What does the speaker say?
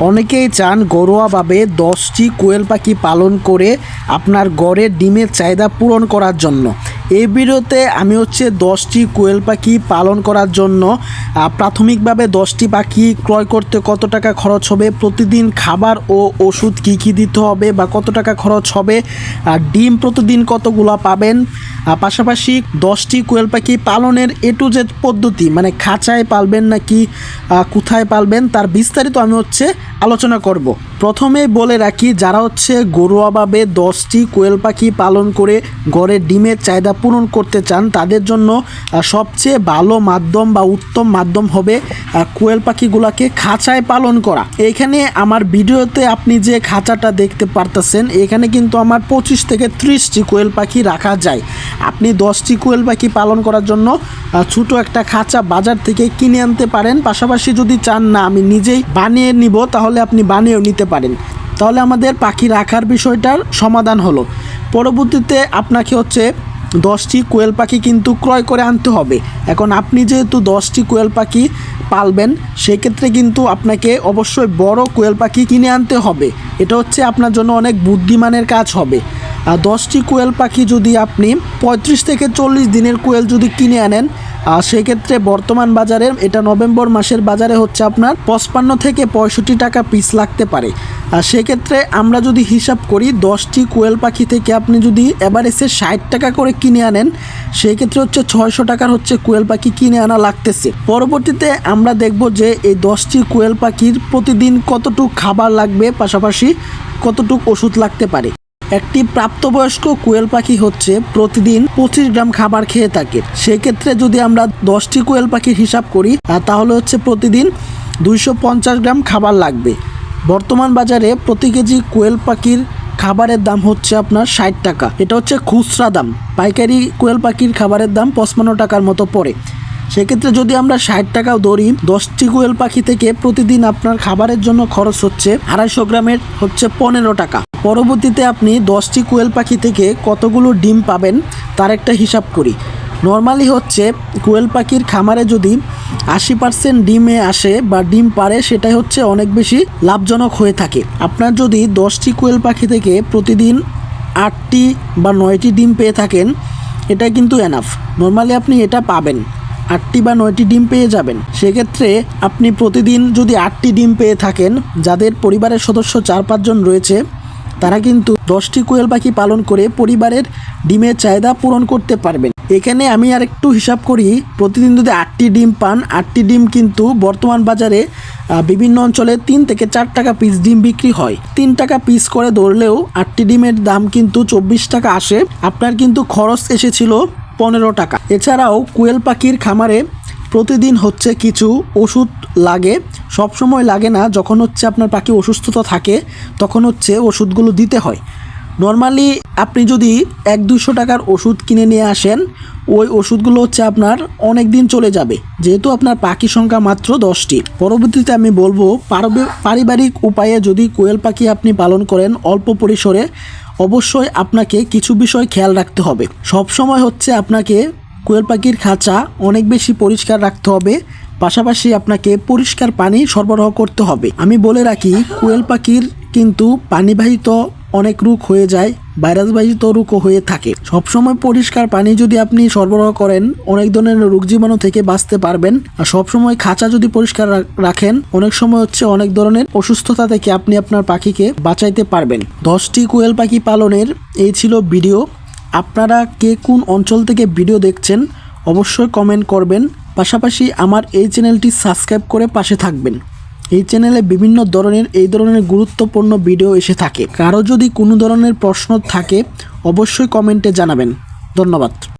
অনেকেই চান ঘরোয়াভাবে দশটি কোয়েল পাখি পালন করে আপনার গড়ে ডিমের চাহিদা পূরণ করার জন্য। এই ভিডিওতে আমি হচ্ছে দশটি কোয়েল পাখি পালন করার জন্য প্রাথমিকভাবে দশটি পাখি ক্রয় করতে কত টাকা খরচ হবে? প্রতিদিন খাবার ও ওষুধ কী কী দিতে হবে বা কত টাকা খরচ হবে? আর ডিম প্রতিদিন কতগুলো পাবেন? পাশাপাশি দশটি কোয়েল পাখি পালনের এ টু জেড পদ্ধতি মানে খাঁচায় পালবেন নাকি কোথায় পালবেন, তার বিস্তারিত আমি হচ্ছে আলোচনা করব। প্রথমে বলে রাখি, যারা হচ্ছে ঘরোয়াভাবে দশটি কোয়েল পাখি পালন করে গড়ে ডিমের চাহিদা পূরণ করতে চান, তাদের জন্য সবচেয়ে ভালো মাধ্যম বা উত্তম মাধ্যম হবে কোয়েল পাখিগুলোকে খাঁচায় পালন করা। এইখানে আমার ভিডিওতে আপনি যে খাঁচাটা দেখতে পারতেছেন, এখানে কিন্তু আমার পঁচিশ থেকে ত্রিশটি কোয়েল পাখি রাখা যায়। আপনি দশটি কোয়েল পাখি পালন করার জন্য ছোট একটা খাঁচা বাজার থেকে কিনে আনতে পারেন। পাশাপাশি যদি চান না, আমি নিজেই বানিয়ে নিব, তাহলে আপনি বানিয়েও নিতে পারেন। তাহলে আমাদের পাখি রাখার বিষয়টার সমাধান হলো। পরবর্তীতে আপনাকে হচ্ছে দশটি কোয়েল পাখি কিন্তু ক্রয় করে আনতে হবে। এখন আপনি যেহেতু দশটি কোয়েল পাখি পালবেন, সেক্ষেত্রে কিন্তু আপনাকে অবশ্যই বড় কোয়েল পাখি কিনে আনতে হবে। এটা হচ্ছে আপনার জন্য অনেক বুদ্ধিমানের কাজ হবে। দশটি কোয়েল পাখি যদি আপনি পঁয়ত্রিশ থেকে চল্লিশ দিনের কোয়েল যদি কিনে আনেন, আর সেক্ষেত্রে বর্তমান বাজারে এটা নভেম্বর মাসের বাজারে হচ্ছে আপনার পঁচপান্ন থেকে পঁয়ষট্টি টাকা পিস লাগতে পারে। আর সেক্ষেত্রে আমরা যদি হিসাব করি, দশটি কোয়েল পাখি থেকে আপনি যদি এভারেজে ষাট টাকা করে কিনে আনেন সেই ক্ষেত্রে হচ্ছে ছয়শো টাকার হচ্ছে কোয়েল পাখি কিনে আনা লাগতেছে। পরবর্তীতে আমরা দেখব যে এই দশটি কোয়েল পাখির প্রতিদিন কতটুক খাবার লাগবে, পাশাপাশি কতটুক ওষুধ লাগতে পারে। একটি প্রাপ্তবয়স্ক কোয়েল পাখি হচ্ছে প্রতিদিন পঁচিশ গ্রাম খাবার খেয়ে থাকে। সেক্ষেত্রে যদি আমরা দশটি কোয়েল পাখির হিসাব করি তাহলে হচ্ছে প্রতিদিন দুইশো পঞ্চাশ গ্রাম খাবার লাগবে। বর্তমান বাজারে প্রতি কেজি কোয়েল পাখির খাবারের দাম হচ্ছে আপনার ষাট টাকা। এটা হচ্ছে খুচরা দাম। পাইকারি কোয়েল পাখির খাবারের দাম পঁচপান্ন টাকার মতো পড়ে। সেক্ষেত্রে যদি আমরা ষাট টাকাও ধরি দশটি কোয়েল পাখি থেকে প্রতিদিন আপনার খাবারের জন্য খরচ হচ্ছে আড়াইশো গ্রামের হচ্ছে পনেরো টাকা। পরবর্তীতে আপনি দশটি কোয়েল পাখি থেকে কতগুলো ডিম পাবেন তার একটা হিসাব করি। নর্মালি হচ্ছে কোয়েল পাখির খামারে যদি আশি পার্সেন্ট ডিমে আসে বা ডিম পারে, সেটাই হচ্ছে অনেক বেশি লাভজনক হয়ে থাকে। আপনার যদি দশটি কোয়েল পাখি থেকে প্রতিদিন আটটি বা নয়টি ডিম পেয়ে থাকেন এটা কিন্তু এনাফ নর্মালি আপনি এটা পাবেন। আটটি বা নয়টি ডিম পেয়ে যাবেন। সেক্ষেত্রে আপনি প্রতিদিন যদি আটটি ডিম পেয়ে থাকেন, যাদের পরিবারের সদস্য চার পাঁচজন রয়েছে, তারা কিন্তু দশটি কোয়েল পাখি পালন করে পরিবারের ডিমের চাহিদা পূরণ করতে পারবেন। এখানে আমি আর একটু হিসাব করি, প্রতিদিন যদি আটটি ডিম পান, আটটি ডিম কিন্তু বর্তমান বাজারে বিভিন্ন অঞ্চলে তিন থেকে চার টাকা পিস ডিম বিক্রি হয়। তিন টাকা পিস করে ধরলেও আটটি ডিমের দাম কিন্তু চব্বিশ টাকা আসে। আপনার কিন্তু খরচ এসেছিল পনেরো টাকা। এছাড়াও কোয়েল পাখির খামারে প্রতিদিন হচ্ছে কিছু ওষুধ লাগে। সব সময় লাগে না যখন হচ্ছে আপনার পাখি অসুস্থতা থাকে, তখন হচ্ছে ওষুধগুলো দিতে হয়। নর্মালি আপনি যদি এক দুশো টাকার ওষুধ কিনে নিয়ে আসেন, ওই ওষুধগুলো হচ্ছে আপনার অনেক দিন চলে যাবে। যেহেতু আপনার পাখি সংখ্যা মাত্র দশটি। পরবর্তীতে আমি বলব পারিবারিক উপায়ে যদি কোয়েল পাখি আপনি পালন করেন, অল্প পরিসরে অবশ্যই আপনাকে কিছু বিষয় খেয়াল রাখতে হবে। সব সময় হচ্ছে আপনাকে কোয়েল পাখির খাঁচা অনেক বেশি পরিষ্কার রাখতে হবে। পাশাপাশি আপনাকে পরিষ্কার পানি সরবরাহ করতে হবে। আমি বলে রাখি, কোয়েল পাখির কিন্তু পানিবাহিত অনেক রোগ হয়ে যায়। ভাইরাসবাহিত রোগও হয়ে থাকে। সবসময় পরিষ্কার পানি যদি আপনি সরবরাহ করেন, অনেক ধরনের রোগ জীবাণু থেকে বাঁচতে পারবেন। আর সবসময় খাঁচা যদি পরিষ্কার রাখেন, অনেক সময় হচ্ছে অনেক ধরনের অসুস্থতা থেকে আপনি আপনার পাখিকে বাঁচাইতে পারবেন। দশটি কোয়েল পাখি পালনের এই ছিল ভিডিও। আপনারা কে কোন অঞ্চল থেকে ভিডিও দেখছেন, অবশ্যই কমেন্ট করবেন। পাশাপাশি আমার এই চ্যানেলটি সাবস্ক্রাইব করে পাশে থাকবেন। এই চ্যানেলে বিভিন্ন ধরনের, এই ধরনের গুরুত্বপূর্ণ ভিডিও এসে থাকে। কারও যদি কোনো ধরনের প্রশ্ন থাকে, অবশ্যই কমেন্টে জানাবেন। ধন্যবাদ।